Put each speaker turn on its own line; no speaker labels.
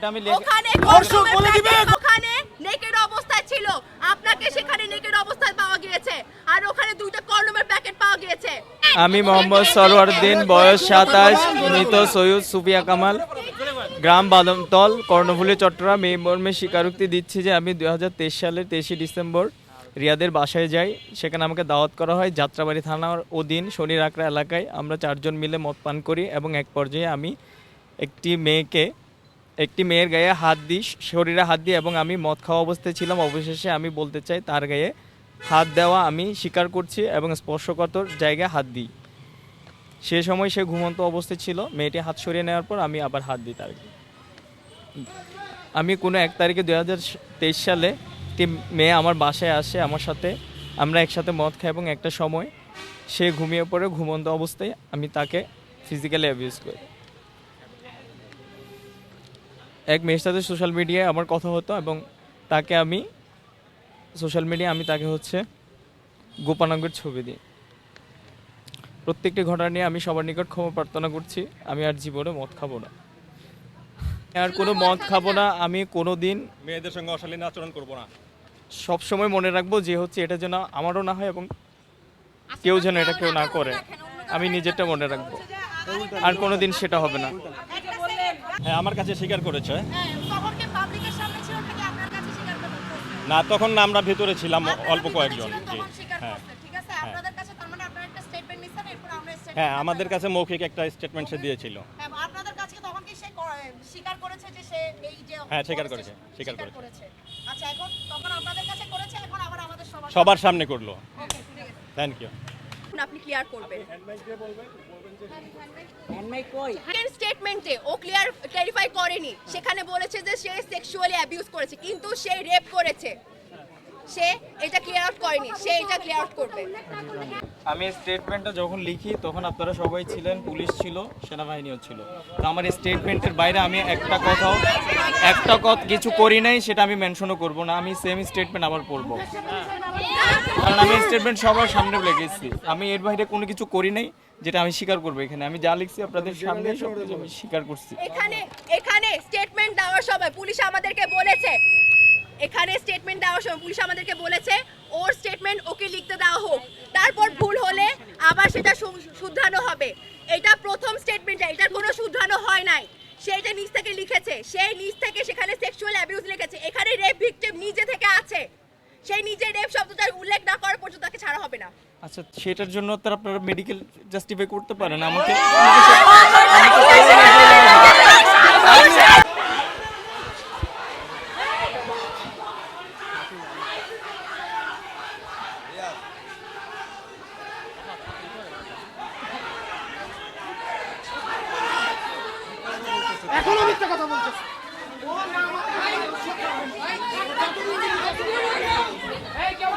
ওটা আমি
ওখানে
দর্শক
condom-এর
বলে দিবে।
ওখানে নেকেড অবস্থায় ছিল। আপনাকে সেখানে নেকেড অবস্থায় পাওয়া গিয়েছে। আর ওখানে দুইটা কন্ডোমের প্যাকেট পাওয়া গিয়েছে।
আমি মোহাম্মদ সরওয়ারউদ্দিন বয়স সাতাশ মৃত সৈয়দ সুফিয়া কামাল। গ্রাম বাদমতল কর্ণফুলী চট্টগ্রাম। এই মর্মে স্বীকারোক্তি দিচ্ছি যে আমি দুই হাজার তেইশ সালের তেইশে ডিসেম্বর রিয়াদের বাসায় যাই। সেখানে আমাকে দাওয়াত করা হয় যাত্রাবাড়ি থানার অধীন শনির আকড়া এলাকায়। আমরা চারজন মিলে মদ পান করি এবং এক পর্যায়ে আমি একটি মেয়েকে একটি মেয়ের গায়ে হাত দিই শরীরে হাত দিই এবং আমি মদ খাওয়া অবস্থায় ছিলাম, অবশেষে আমি বলতে চাই তার গায়ে হাত দেওয়া আমি স্বীকার করছি এবং স্পর্শকাতর জায়গায় হাত দিই। সে সময় সে ঘুমন্ত অবস্থায় ছিল, মেয়েটি হাত সরিয়ে নেওয়ার পর আমি আবার হাত দিই তার আমি কোনো এক তারিখে দু তেইশ সালে একটি মেয়ে আমার বাসায় আসে, আমার সাথে আমরা একসাথে মদ খাই এবং একটা সময় সে ঘুমিয়ে পড়ে ঘুমন্ত অবস্থায় আমি তাকে ফিজিক্যালি অ্যাবিউজ করি। এক মেয়ের সাথে সোশ্যাল মিডিয়ায় আমার কথা হতো এবং তাকে আমি সোশ্যাল মিডিয়া আমি তাকে হচ্ছে গোপানাঙ্গের ছবি দিই। প্রত্যেকটি ঘটনা নিয়ে আমি সবার নিকট ক্ষমা প্রার্থনা করছি। আমি আর জীবনে মদ খাব না। আর কোনো মদ খাব না। আমি কোনো দিন
মেয়েদের সঙ্গে অশালীন আচরণ করব না।
সব সময় মনে রাখব যে হচ্ছে এটা যেন আমারও না হয় এবং কেউ যেন এটা কেউ না করে। আমি নিজেরটা মনে রাখব। আর কোনো দিন সেটা হবে না।
হ্যাঁ আমার কাছে স্বীকার করেছে।
তখন কি পাবলিকের সামনে ছিল নাকি আপনার কাছে স্বীকার করতে
না তখন না আমরা ভিতরে ছিলাম অল্প কয়েকজন। জি হ্যাঁ
ঠিক আছে? আপনাদের কাছে তার মানে আপনারা একটা স্টেটমেন্ট নিছেন এরপর আমরা statement
হ্যাঁ আমাদের কাছে মৌখিক একটা স্টেটমেন্ট সে দিয়েছিল।
হ্যাঁ, আপনাদের কাছে তখন কি সে করে- স্বীকার করেছে যে সে
হ্যাঁ, স্বীকার
করেছে। আচ্ছা তখন আপনাদের কাছে করেছে এখন আবার আমাদের সবার
সবার সামনে? করল।
ওকে
থ্যাংক ইউ
আপনি ক্লিয়ার করবেন। স্টেটমেন্টে ও ক্লিয়ার করেনি। সেখানে বলেছে যে সে সেক্সুয়ালি করেছে, কিন্তু সে রেপ করেছে। সে এটা ক্লিয়ার আউট করেনি, সে এটা ক্লিয়ার আউট করবে।
আমি স্টেটমেন্টটা যখন লিখি, তখন আপনারা সবাই ছিলেন, পুলিশ ছিল, সেনাবাহিনীও ছিল। তো আমার স্টেটমেন্টের বাইরে আমি একটা কথাও, একটা কথা কিছু করি নাই, সেটা আমি মেনশনও করব না। আমি সেম স্টেটমেন্ট আবার পড়ব। কারণ আমি স্টেটমেন্ট সবার সামনে লিখেছি আমি এর বাইরে কোনো কিছু করি নাই, যেটা আমি স্বীকার করব এখানে। আমি যা লিখছি আপনাদের সামনে, সব কিছু আমি স্বীকার করছি।
এখানে এখানে স্টেটমেন্ট দেওয়ার সময় পুলিশ আমাদেরকে বলেছে। এখানে স্টেটমেন্ট দেওয়ার সময় পুলিশ আমাদেরকে বলেছে ওর স্টেটমেন্ট ওকে লিখতে দেওয়া হোক। তারপর ভুল হলে আবার সেটা শুধরানো হবে। এটা প্রথম স্টেটমেন্ট এটার কোনো শুধরানো হয় নাই। সে এটা নিজ থেকে লিখেছে। সে নিজ থেকে সেখানে সেক্সুয়াল অ্যাবিউজ লিখেছে। এখানে রেপ ভিকটিম নিজে থেকে আছে। সেই নিজে রেপ শব্দটা উল্লেখ না করার পর্যন্ত তাকে ছাড়া হবে না।
আচ্ছা সেটার জন্য তো আপনারা মেডিকেল জাস্টিফাই করতে পারেন। আমাকে
এখনও মিথ্যা কথা বলতেছে এই কেউ